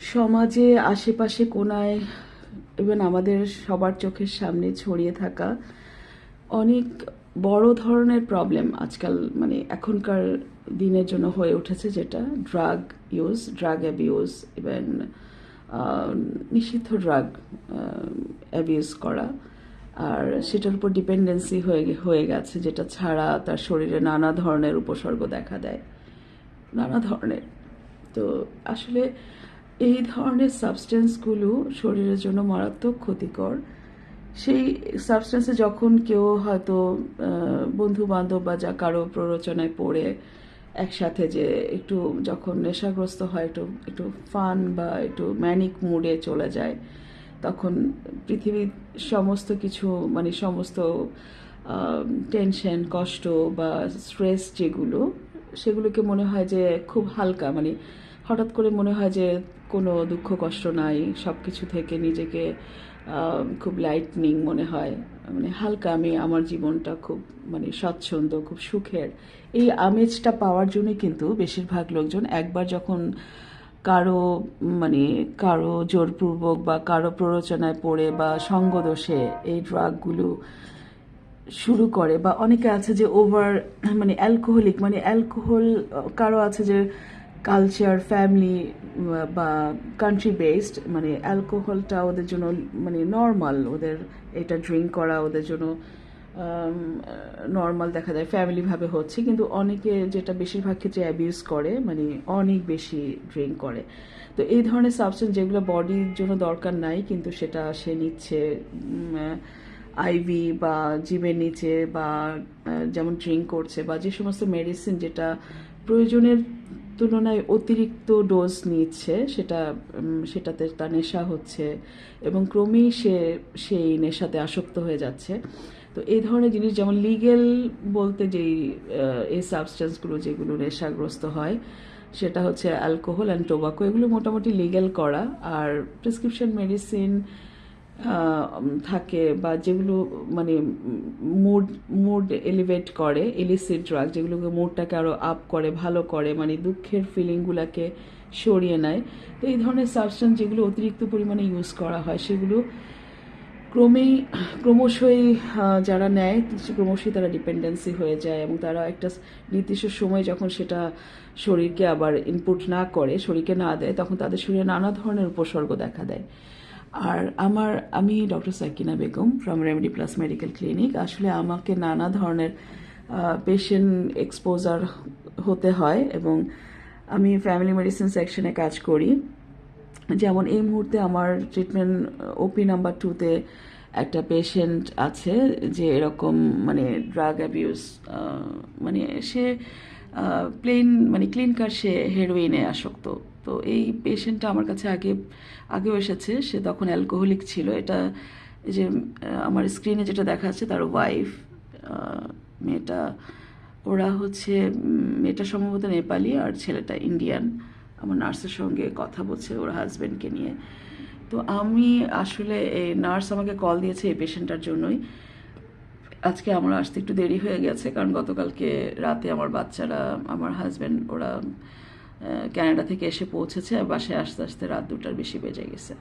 সমাজে, আশেপাশে কোনায় ইভেন আমাদের সবার চোখের সামনে ছড়িয়ে থাকা অনেক বড় ধরনের প্রবলেম আজকাল মানে এখনকার দিনের জন্য হয়ে উঠেছে যেটা drug use drug abuse even নিষিদ্ধ ড্রাগ অ্যাবিউজ করা। আর সেটার উপর ডিপেন্ডেন্সি হয়ে হয়ে গেছে, যেটা ছাড়া তার শরীরে নানা ধরনের উপসর্গ দেখা দেয়। নানা ধরনের। তো আসলে এই ধরনের সাবস্টেন্সগুলো শরীরের জন্য মারাত্মক ক্ষতিকর। সেই সাবস্টেন্সে যখন কেউ হয়তো বন্ধু বান্ধব বা যা কারও প্ররোচনায় পড়ে, একসাথে যে একটু যখন নেশাগ্রস্ত হয়, একটু একটু ফান বা একটু ম্যানিক মুডে চলে যায়, তখন পৃথিবীর সমস্ত কিছু মানে সমস্ত টেনশন কষ্ট বা স্ট্রেস যেগুলো, সেগুলোকে মনে হয় যে খুব হালকা মানে হঠাৎ করে মনে হয় যে কোনো দুঃখ, কষ্ট নাই সব কিছু থেকে নিজেকে খুব লাইটনিং মনে হয়। মানে হালকা আমি আমার জীবনটা খুব মানে স্বচ্ছন্দ খুব সুখের। এই আমেজটা পাওয়ার জন্য কিন্তু বেশিরভাগ লোকজন একবার যখন কারও মানে কারও জোরপূর্বক বা কারও প্ররোচনায় পড়ে বা সঙ্গদোষে এই ড্রাগগুলো শুরু করে বা অনেকে আছে যে ওভার মানে অ্যালকোহলিক মানে অ্যালকোহল কারও আছে যে কালচার ফ্যামিলি বা কান্ট্রি বেসড মানে অ্যালকোহলটা ওদের জন্য মানে নর্মাল ওদের এটা ড্রিঙ্ক করা ওদের জন্য নর্মাল দেখা যায় ফ্যামিলিভাবে হচ্ছে। কিন্তু অনেকে যেটা বেশিরভাগ ক্ষেত্রে অ্যাবিউজ করে মানে অনেক বেশি ড্রিঙ্ক করে। তো এই ধরনের সাবস্টেন্স যেগুলো বডির জন্য দরকার নাই, কিন্তু সেটা সে নিচ্ছে আইভি বা জিমের নিচে বা যেমন ড্রিঙ্ক করছে বা যে সমস্ত মেডিসিন যেটা প্রয়োজনের তুলনায় অতিরিক্ত ডোজ নিচ্ছে, সেটা সেটাতে তার নেশা হচ্ছে এবং ক্রমেই সে, সেই নেশাতে আসক্ত হয়ে যাচ্ছে। তো এই ধরনের জিনিস যেমন লিগেল বলতে যেই এই সাবস্টেন্সগুলো যেগুলো নেশাগ্রস্ত হয়, সেটা হচ্ছে অ্যালকোহল অ্যান্ড টোবাকো এগুলো মোটামুটি লিগেল করা। আর প্রেসক্রিপশন মেডিসিন থাকে বা যেগুলো মানে মুড মুড এলিভেট করে এলিসিড ড্রাগ যেগুলোকে মুডটাকে আরও আপ করে, ভালো করে মানে দুঃখের ফিলিংগুলোকে সরিয়ে নেয়। তো এই ধরনের সাবস্টেন্স যেগুলো অতিরিক্ত পরিমাণে ইউজ করা হয়, সেগুলো ক্রমেই, ক্রমশই যারা নেয় ক্রমশই তারা ডিপেন্ডেন্সি হয়ে যায় এবং তারা একটা নির্দিষ্ট সময় যখন সেটা শরীরকে আবার ইনপুট না করে, শরীরকে না দেয়, তখন তাদের শরীরে নানা ধরনের উপসর্গ দেখা দেয়। আর আমার, আমি doctor Sakina Begum from remedy plus medical clinic আসলে আমাকে নানা ধরনের পেশেন্ট এক্সপোজার হতে হয় এবং আমি ফ্যামিলি মেডিসিন সেকশনে কাজ করি। যেমন এই মুহূর্তে আমার ট্রিটমেন্ট ওপি নাম্বার টুতে একটা পেশেন্ট আছে যে এরকম মানে ড্রাগ অ্যাবিউজ মানে সে প্লেন মানে ক্লিন কার সে হেরোইনে আসক্ত। তো এই পেশেন্টটা আমার কাছে আগে, আগেও এসেছে, সে তখন অ্যালকোহলিক ছিল। এটা যে আমার স্ক্রিনে যেটা দেখা যাচ্ছে তার ওয়াইফ মেয়েটা, ওরা হচ্ছে মেয়েটা সম্ভবত নেপালি আর ছেলেটা ইন্ডিয়ান আমার নার্সের সঙ্গে কথা বলছে ওর হাজব্যান্ডকে নিয়ে। তো আমি আসলে, এই নার্স আমাকে কল দিয়েছে এই পেশেন্টটার জন্যই। আজকে আমার আসতে একটু দেরি হয়ে গেছে, কারণ গতকালকে রাতে আমার বাচ্চারা, আমার হাজব্যান্ড ওরা ক্যানাডা থেকে এসে পৌঁছেছে আর বাসায় আসতে আসতে রাত দুটার বেশি বেজে গেছে।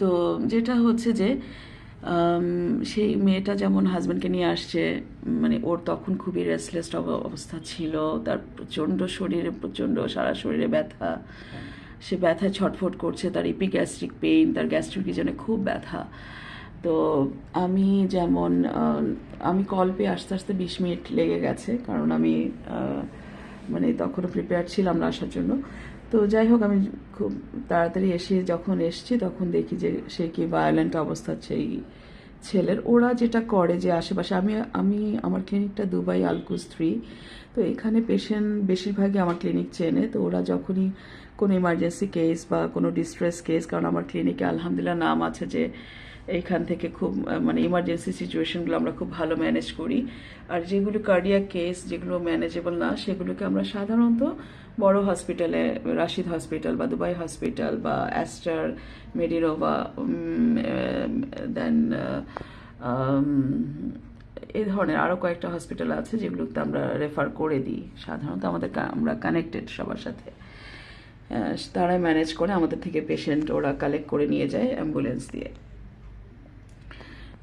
তো যেটা হচ্ছে যে সেই মেয়েটা যেমন হাজব্যান্ডকে নিয়ে আসছে মানে ওর তখন খুবই রেসলেস অবস্থা ছিল, তার প্রচণ্ড শরীরে, প্রচণ্ড সারা শরীরে ব্যথা। সে ব্যথায় ছটফট করছে, তার ইপিগ্যাস্ট্রিক পেইন, তার গ্যাস্ট্রিক রিজনে খুব ব্যথা। তো আমি যেমন আমি কল পেয়ে আস্তে আস্তে বিশ মিনিট লেগে গেছে, কারণ আমি মানে তখনও প্রিপেয়ার ছিলাম না আসার জন্য। তো যাই হোক, আমি খুব তাড়াতাড়ি এসে যখন এসছি, তখন দেখি যে সে কি ভায়োলেন্ট অবস্থা সেই ছেলের। ওরা যেটা করে যে আশেপাশে, আমি আমি, আমার ক্লিনিকটা দুবাই আলকুস থ্রি তো এখানে পেশেন্ট বেশিরভাগই আমার ক্লিনিক চেনে। তো ওরা যখনই কোনো ইমার্জেন্সি কেস বা কোনো ডিস্ট্রেস কেস কারণ আমার ক্লিনিকে আলহামদুলিল্লাহ নাম আছে যে এইখান থেকে খুব মানে ইমার্জেন্সি সিচুয়েশনগুলো আমরা খুব ভালো ম্যানেজ করি। আর যেগুলো কার্ডিয়াক কেস যেগুলো ম্যানেজেবল না, সেগুলোকে আমরা সাধারণত বড় হসপিটালে রাশিদ হসপিটাল বা দুবাই হসপিটাল বা অ্যাস্টার মেডিরোভা দেন এই ধরনের আরও কয়েকটা হসপিটাল আছে যেগুলোতে আমরা রেফার করে দিই। সাধারণত আমাদের আমরা কানেক্টেড সবার সাথে। তারাই ম্যানেজ করে আমাদের থেকে পেশেন্ট ওরা কালেক্ট করে নিয়ে যায় অ্যাম্বুলেন্স দিয়ে।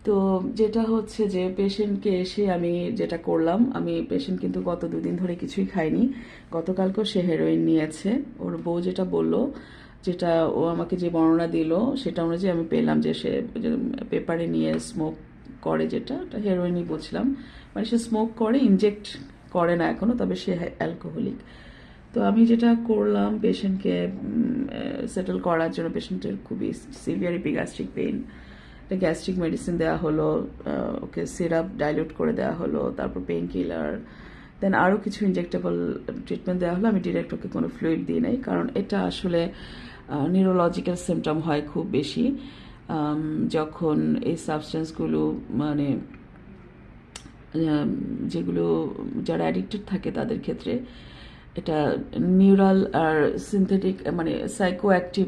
তো যেটা হচ্ছে যে পেশেন্টকে এসে আমি যেটা করলাম, আমি পেশেন্ট কিন্তু গত দুদিন ধরে কিছুই খায়নি গতকালকেও সে হেরোইন নিয়েছে। ওর বউ যেটা বলল, যেটা ও আমাকে যে বর্ণনা দিল, সেটা অনুযায়ী আমি পেলাম যে সে পেপারে নিয়ে স্মোক করে যেটা, ওটা হেরোইনই বুঝলাম। মানে সে স্মোক করে ইনজেক্ট করে না এখনও, তবে সে অ্যালকোহলিক তো আমি যেটা করলাম পেশেন্টকে সেটেল করার জন্য পেশেন্টের খুবই severe epigastric pain gastric medicine দেওয়া হলো ওকে সিরাপ ডাইলিউট করে দেওয়া হলো, তারপর পেইন কিলার দেন আরও কিছু ইনজেক্টেবল ট্রিটমেন্ট দেওয়া হলো, আমি ডিরেক্ট ওকে কোনো ফ্লুইড দিই নাই, কারণ এটা আসলে নিউরোলজিক্যাল সিমটম হয় খুব বেশি যখন এই সাবস্টেন্সগুলো মানে যেগুলো যারা অ্যাডিক্টেড থাকে তাদের ক্ষেত্রে এটা নিউরাল আর সিনথেটিক মানে সাইকো অ্যাক্টিভ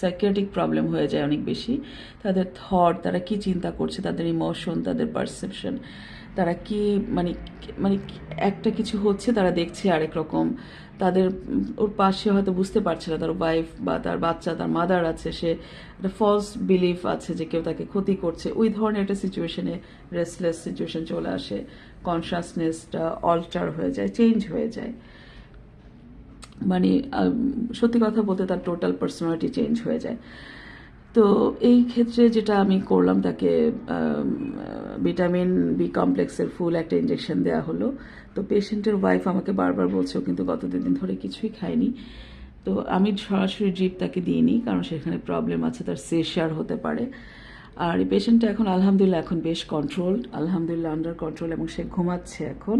সাইকিয়াটিক প্রবলেম হয়ে যায় অনেক বেশি। তাদের থট তারা কি চিন্তা করছে, তাদের ইমোশন তাদের পারসেপশন তারা কি মানে মানে একটা কিছু হচ্ছে, তারা দেখছে আরেক রকম। তাদের ওর পাশে হয়তো বুঝতে পারছে না, তার ওয়াইফ বা তার বাচ্চা, তার মাদার আছে, সে একটা ফলস বিলিফ আছে যে কেউ তাকে ক্ষতি করছে। ওই ধরনের একটা সিচুয়েশনে রেস্টলেস সিচুয়েশন চলে আসে। কনসাসনেসটা অল্টার হয়ে যায় চেঞ্জ হয়ে যায়। মানে সত্যি কথা বলতে তার টোটাল পার্সোনালিটি চেঞ্জ হয়ে যায়। তো এই ক্ষেত্রে যেটা আমি করলাম, তাকে ভিটামিন বি কমপ্লেক্সের ফুল একটা ইঞ্জেকশন দেওয়া হলো। তো পেশেন্টের ওয়াইফ আমাকে বারবার বলছে কিন্তু গত দুদিন ধরে কিছুই খায়নি। তো আমি সরাসরি ড্রিপ তাকে দিইনি, কারণ সেখানে প্রবলেম আছে, তার সেশার হতে পারে। আর এই পেশেন্টটা এখন আলহামদুলিল্লাহ এখন বেশ কন্ট্রোল আলহামদুলিল্লাহ আন্ডার কন্ট্রোল এবং সে ঘুমাচ্ছে এখন।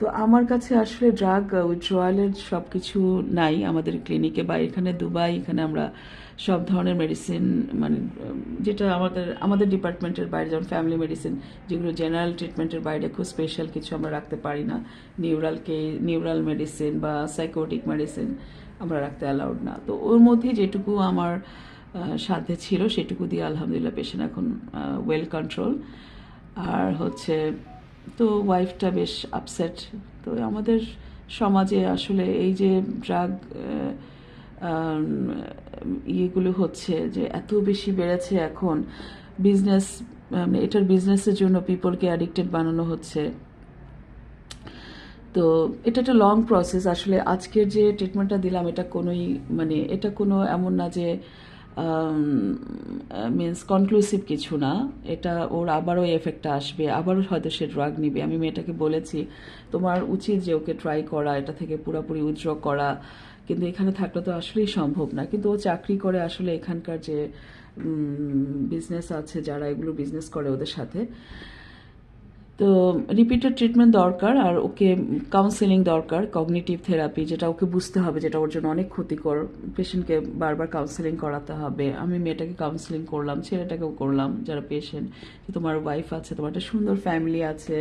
তো আমার কাছে আসলে ড্রাগ উইথড্রয়ালের সব কিছু নাই আমাদের ক্লিনিকে বা এখানে দুবাই, এখানে আমরা সব ধরনের মেডিসিন মানে যেটা আমাদের আমাদের ডিপার্টমেন্টের বাইরে, যেমন ফ্যামিলি মেডিসিন যেগুলো জেনারেল ট্রিটমেন্টের বাইরে খুব স্পেশাল কিছু আমরা রাখতে পারি না। নিউরালকে নিউরাল মেডিসিন বা সাইকোটিক মেডিসিন আমরা রাখতে অ্যালাউড না। তো ওর মধ্যে যেটুকু আমার সাধ্যে ছিল, সেটুকু দিয়ে আলহামদুলিল্লাহ পেশেন্ট এখন ওয়েল কন্ট্রোল আর হচ্ছে, তো ওয়াইফটা বেশ আপসেট তো আমাদের সমাজে আসলে এই যে ড্রাগ ইয়েগুলো হচ্ছে যে এত বেশি বেড়েছে এখন। বিজনেস এটার বিজনেসের জন্য পিপলকে অ্যাডিক্টেড বানানো হচ্ছে। তো এটা একটা লং প্রসেস আসলে আজকের যে ট্রিটমেন্টটা দিলাম, এটা কোনোই মানে এটা কোনো এমন না যে মিন্স কনক্লুসিভ কিছু না। এটা ওর আবারও এফেক্টটা আসবে। আবারও হয়তো সে ড্রাগ নিবে। আমি মেয়েটাকে বলেছি, তোমার উচিত যে ওকে ট্রাই করা, এটা থেকে পুরোপুরি উইথড্র করা। কিন্তু এখানে থাকলে তো আসলেই সম্ভব না। কিন্তু ও চাকরি করে আসলে এখানকার যে বিজনেস আছে, যারা এগুলো বিজনেস করে ওদের সাথে তো রিপিটেড ট্রিটমেন্ট দরকার আর ওকে কাউন্সেলিং দরকার কগনিটিভ থেরাপি যেটা ওকে বুঝতে হবে যেটা ওর জন্য অনেক ক্ষতিকর। পেশেন্টকে বারবার কাউন্সেলিং করাতে হবে। আমি মেয়েটাকে কাউন্সেলিং করলাম, ছেলেটাকেও করলাম, যারা পেশেন্ট তোমার ওয়াইফ আছে, তোমার একটা সুন্দর ফ্যামিলি আছে,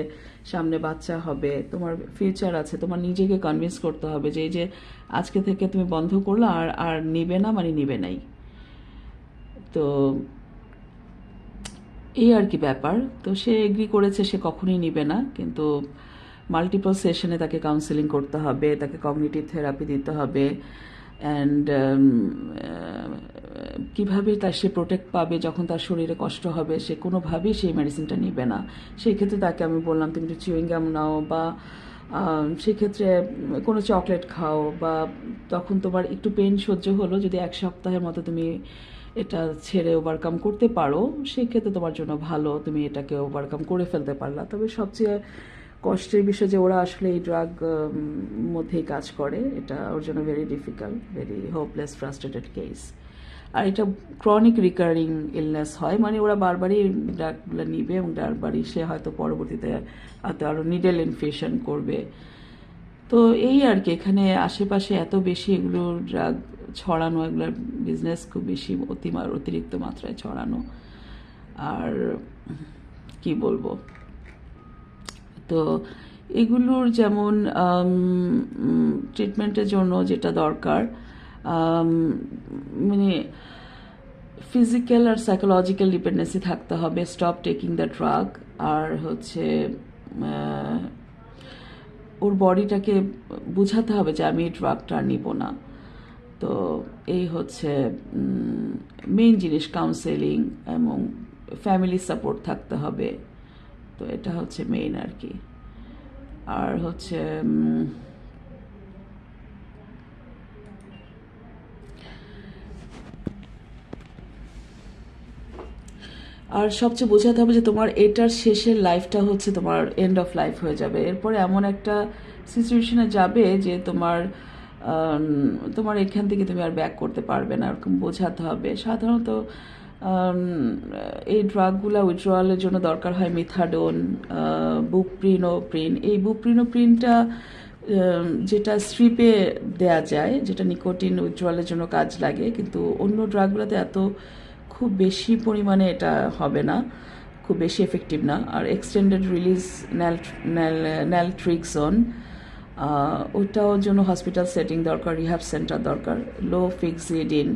সামনে বাচ্চা হবে, তোমার ফিউচার আছে, তোমার নিজেকে কনভিন্স করতে হবে যে এই যে আজকে থেকে তুমি বন্ধ করল আর আর নিবে না মানে নিবে নাই। তো এই আর কি ব্যাপার। তো সে এগ্রি করেছে, সে কখনোই নিবে না। কিন্তু মাল্টিপল সেশনে তাকে কাউন্সেলিং করতে হবে, তাকে কগনিটিভ থেরাপি দিতে হবে। অ্যান্ড কীভাবে তার সে প্রোটেক্ট পাবে যখন তার শরীরে কষ্ট হবে, সে কোনোভাবেই সেই মেডিসিনটা নিবে না। সেই ক্ষেত্রে তাকে আমি বললাম, তুমি একটু চুইংগাম নাও বা সেক্ষেত্রে কোনো চকলেট খাও বা, তখন তোমার একটু পেন সহ্য হলো। যদি এক সপ্তাহের মতো তুমি এটা ছেড়ে ওভারকাম করতে পারো, সেক্ষেত্রে তোমার জন্য ভালো, তুমি এটাকে ওভারকাম করে ফেলতে পারলা। তবে সবচেয়ে কষ্টের বিষয় যে ওরা আসলে এই ড্রাগ মধ্যেই কাজ করে, এটা ওর জন্য very difficult very hopeless frustrated case আর এটা ক্রনিক রিকারিং ইলনেস হয় মানে ওরা বারবারই ড্রাগগুলো নিবে এবং বারবারই সে হয়তো পরবর্তীতে হয়তো আরও নিডেল ইনফেকশন করবে। তো এই আর কি, এখানে আশেপাশে এত বেশি এগুলো ড্রাগ ছড়ানো এগুলোর বিজনেস খুব বেশি অতিমার অতিরিক্ত মাত্রায় ছড়ানো। আর কি বলব? তো এগুলোর যেমন ট্রিটমেন্টের জন্য যেটা দরকার মানে ফিজিক্যাল আর সাইকোলজিক্যাল ডিপেন্ডেন্সি থাকতে হবে স্টপ টেকিং দ্য ড্রাগ আর হচ্ছে ওর বডিটাকে বোঝাতে হবে যে আমি এই ড্রাগটা নিব না। তো এই হচ্ছে মেইন জিনিস কাউন্সেলিং এবং ফ্যামিলি সাপোর্ট থাকতে হবে। তো এটা হচ্ছে মেইন আর কি। আর হচ্ছে আর সবচেয়ে বোঝাতে হবে যে তোমার এটার শেষের লাইফটা হচ্ছে তোমার এন্ড অফ লাইফ হয়ে যাবে। এরপরে এমন একটা সিচুয়েশনে যাবে যে তোমার তোমার এখান থেকে তুমি আর ব্যাক করতে পারবে না এরকম বোঝাতে হবে। সাধারণত এই ড্রাগগুলো উইথড্রয়ালের জন্য দরকার হয় মিথাডোন বুপ্রিনোপ্রিন এই বুপ্রিনোপ্রিনটা যেটা স্ট্রিপে দেয়া যায়, যেটা নিকোটিন উইথড্রয়ালের জন্য কাজ লাগে, কিন্তু অন্য ড্রাগগুলোতে এত খুব বেশি পরিমাণে এটা হবে না, খুব বেশি এফেক্টিভ না। আর এক্সটেন্ডেড রিলিজ ন্যাল ন্যালট্রিক্সন ওটার জন্য হসপিটাল সেটিং দরকার রিহ্যাব সেন্টার দরকার লো ফিক্সিডিন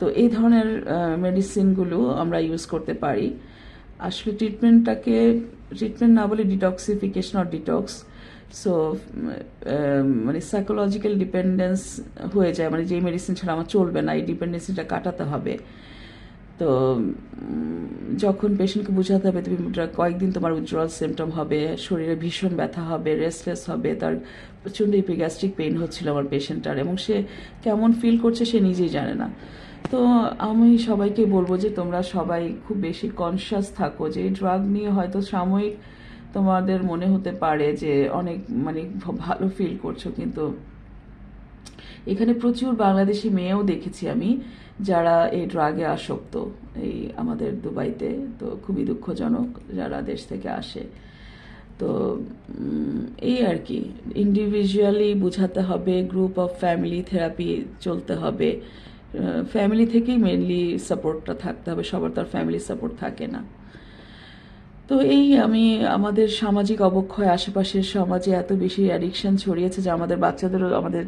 তো এই ধরনের মেডিসিনগুলো আমরা ইউজ করতে পারি। আসলে ট্রিটমেন্টটাকে ট্রিটমেন্ট না বলে ডিটক্সিফিকেশন অর ডিটক্স সো মানে সাইকোলজিক্যাল ডিপেন্ডেন্স হয়ে যায়। মানে যেই মেডিসিন ছাড়া আমার চলবে না, এই ডিপেন্ডেন্সিটা কাটাতে হবে। তো যখন পেশেন্টকে বোঝাতে হবে, তুমি কয়েকদিন তোমার উইথড্রল সিমটম হবে, শরীরে ভীষণ ব্যথা হবে রেস্টলেস হবে, তার প্রচণ্ড ইপিগ্যাস্ট্রিক পেইন হচ্ছিল আমার পেশেন্টটার এবং সে কেমন ফিল করছে সে নিজেই জানে না। তো আমি সবাইকে বলব যে, তোমরা সবাই খুব বেশি কনসিয়াস থাকো যে, এই ড্রাগ নিয়ে হয়তো সাময়িক তোমাদের মনে হতে পারে যে, অনেক মানে ভালো ফিল করছ, কিন্তু এখানে প্রচুর বাংলাদেশি মেয়েও দেখেছি আমি, যারা এই ড্রাগে আসক্ত। এই আমাদের দুবাইতে, তো খুবই দুঃখজনক যারা দেশ থেকে আসে। তো এই আর কি। ইন্ডিভিজুয়ালি বোঝাতে হবে গ্রুপ অফ ফ্যামিলি থেরাপি চলতে হবে। ফ্যামিলি থেকেই মেনলি সাপোর্টটা থাকতে হবে, সবার তো আর ফ্যামিলি সাপোর্ট থাকে না। তো এই আমি আমাদের সামাজিক অবক্ষয়, আশেপাশের সমাজে এত বেশি অ্যাডিকশন ছড়িয়েছে যে আমাদের বাচ্চাদেরও আমাদের,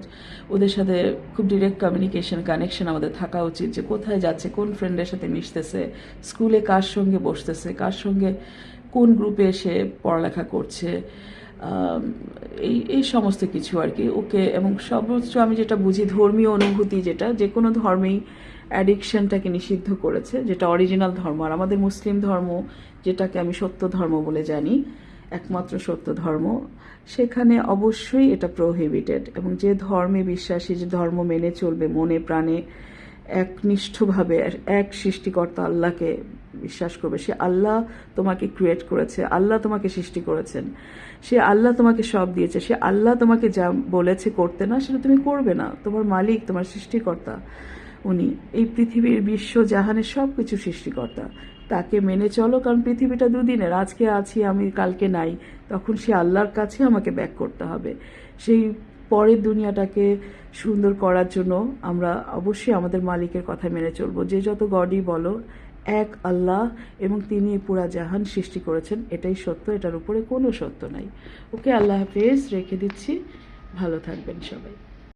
ওদের সাথে খুব ডিরেক্ট কমিউনিকেশন কানেকশন আমাদের থাকা উচিত যে কোথায় যাচ্ছে, কোন ফ্রেন্ডের সাথে মিশতেছে স্কুলে কার সঙ্গে বসতেছে, কার সঙ্গে কোন গ্রুপে এসে পড়ালেখা করছে এই এই সমস্ত কিছু আর কি। ওকে, এবং সর্বোচ্চ আমি যেটা বুঝি ধর্মীয় অনুভূতি যেটা, যে কোনো ধর্মেই অ্যাডিকশনটাকে নিষিদ্ধ করেছে, যেটা অরিজিনাল ধর্ম। আর আমাদের মুসলিম ধর্ম যেটাকে আমি সত্য ধর্ম বলে জানি, একমাত্র সত্য ধর্ম, সেখানে অবশ্যই এটা প্রোহিবিটেড এবং যে ধর্মে বিশ্বাসী, যে ধর্ম মেনে চলবে মনে প্রাণে একনিষ্ঠভাবে এক সৃষ্টিকর্তা আল্লাহকে বিশ্বাস করবে। সে আল্লাহ তোমাকে ক্রিয়েট করেছে, আল্লাহ তোমাকে সৃষ্টি করেছেন। সে আল্লাহ তোমাকে সব দিয়েছে, সে আল্লাহ তোমাকে যা বলেছে করতে না, সেটা তুমি করবে না। তোমার মালিক, তোমার সৃষ্টিকর্তা, উনি। এই পৃথিবীর বিশ্ব জাহানের সব কিছু সৃষ্টিকর্তা। তাকে মেনে চলো, কারণ পৃথিবীটা দুদিনের। আজকে আছি, আমি, কালকে নাই। তখন সে আল্লাহর কাছে আমাকে ব্যাক করতে হবে। সেই পরের দুনিয়াটাকে সুন্দর করার জন্য আমরা অবশ্যই আমাদের মালিকের কথা মেনে চলবো। যে যত গডই বলো, এক আল্লাহ এবং তিনি পুরা জাহান সৃষ্টি করেছেন, এটাই সত্য, এটার উপরে কোনো সত্য নাই। ওকে, আল্লাহ হাফেজ, রেখে দিচ্ছি। ভালো থাকবেন সবাই।